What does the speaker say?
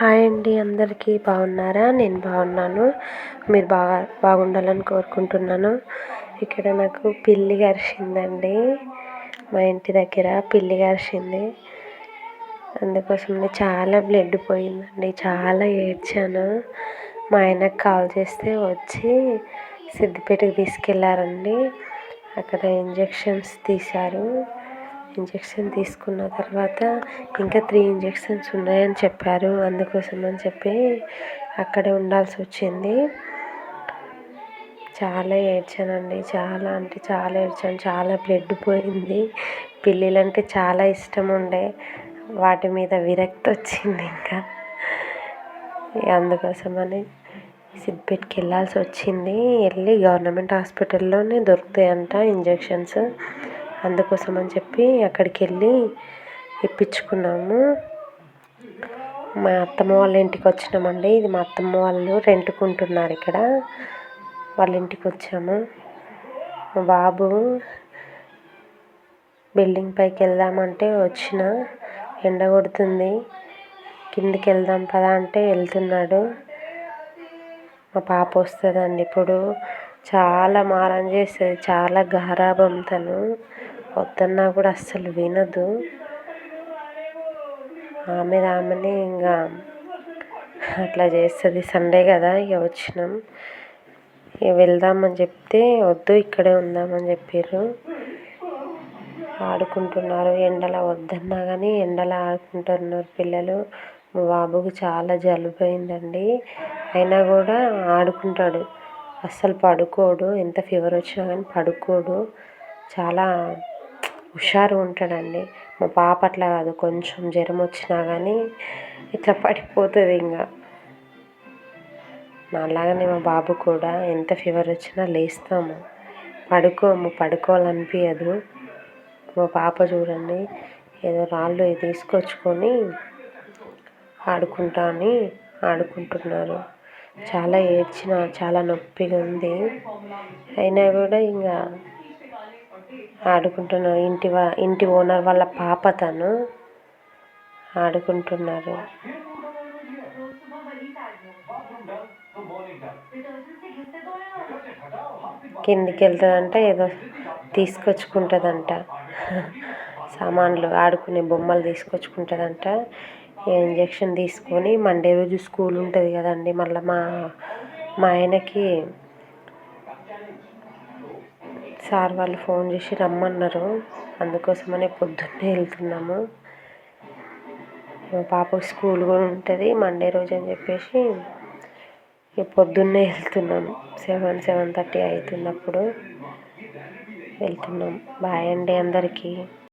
Hi అండి అందరికీ బాగున్నారా? నేను బాగున్నాను. మీరు బాగా బాగుండాలని కోరుకుంటున్నాను. ఇక్కడ నాకు పిల్లి కరిచిందండి. మా ఇంటి దగ్గర పిల్లి కరిచింది. అందుకోసం చాలా బ్లడ్ పోయిందండి. చాలా ఏడ్చాను. మా ఆయనకు కాల్ చేస్తే వచ్చి సిద్దిపేటకి తీసుకెళ్ళారండి అక్కడ ఇంజెక్షన్స్ తీశారు. ఇంజెక్షన్ తీసుకున్న తర్వాత ఇంకా త్రీ ఇంజెక్షన్స్ ఉన్నాయని చెప్పారు. అందుకోసం అని చెప్పి అక్కడే ఉండాల్సి వచ్చింది. చాలా ఏడ్చానండి. చాలా అంటే చాలా ఏడ్చాను. చాలా బ్లడ్ పోయింది. పిల్లులు అంటే చాలా ఇష్టం ఉండే. వాటి మీద విరక్తి వచ్చింది ఇంకా. అందుకోసమని సిద్దిపేటకి వెళ్ళాల్సి వచ్చింది. వెళ్ళి గవర్నమెంట్ హాస్పిటల్లోనే దొరుకుతాయంట ఇంజెక్షన్స్. అందుకోసం అని చెప్పి అక్కడికి వెళ్ళి ఇప్పించుకున్నాము. మా అత్తమ్మ వాళ్ళ ఇంటికి వచ్చినామండి. ఇది మా అత్తమ్మ వాళ్ళు రెంట్కి ఉంటున్నారు ఇక్కడ. వాళ్ళ ఇంటికి వచ్చాము. మా బాబు బిల్డింగ్ పైకి వెళ్దామంటే వచ్చిన. ఎండ కొడుతుంది. కిందికి వెళ్దాం పదా అంటే వెళ్తున్నాడు. మా పాప వస్తుందండి ఇప్పుడు. చాలా మారం చేస్తుంది చాలా గారాబం తను. వద్దన్నా కూడా అస్సలు వినదు. ఆమె ఆమెనే ఇంకా అట్లా చేస్తుంది. సండే కదా ఇక వచ్చినాం. ఇక వెళ్దామని చెప్తే వద్దు ఇక్కడే ఉందామని చెప్పారు ఆడుకుంటున్నారు. ఎండలో వద్దన్నా కానీ ఎండలో ఆడుకుంటున్నారు పిల్లలు. మా బాబుకు చాలా జలుబు అయిందండి. అయినా కూడా ఆడుకుంటాడు. అస్సలు పడుకోడు. ఎంత ఫీవర్ వచ్చినా కానీ పడుకోడు. చాలా హుషారు ఉంటాడండి మా పాప అట్లా కాదు కొంచెం జ్వరం వచ్చినా కానీ ఇట్లా పడిపోతుంది ఇంకా నాలాగానే మా బాబు కూడా ఎంత ఫీవర్ వచ్చినా లేస్తాము. పడుకోము పడుకోవాలనిపించదు మా పాప చూడండి ఏదో రాళ్ళు తీసుకొచ్చుకొని ఆడుకుంటా అని ఆడుకుంటున్నారు. చాలా ఏడ్చిన చాలా నొప్పిగా ఉంది అయినా కూడా ఇంకా ఆడుకుంటున్నారు ఇంటి వా ఇంటి ఓనర్ వాళ్ళ పాప తను. ఆడుకుంటున్నారు కిందికి వెళ్తుందంట ఏదో తీసుకొచ్చుకుంటుందంట. సామాన్లు ఆడుకునే బొమ్మలు తీసుకొచ్చుకుంటుందంట. ఇంజక్షన్ తీసుకొని మండే రోజు స్కూల్ ఉంటుంది కదండి మళ్ళీ మా మా ఆయనకి సార్ వాళ్ళు ఫోన్ చేసి రమ్మన్నారు. అందుకోసమనే పొద్దున్నే వెళ్తున్నాము. మా పాప స్కూల్ కూడా ఉంటుంది. మండే రోజు అని చెప్పేసి పొద్దున్నే వెళ్తున్నాము సెవెన్ సెవెన్ థర్టీ అవుతున్నప్పుడు వెళ్తున్నాం. బాయ్ అండి అందరికీ.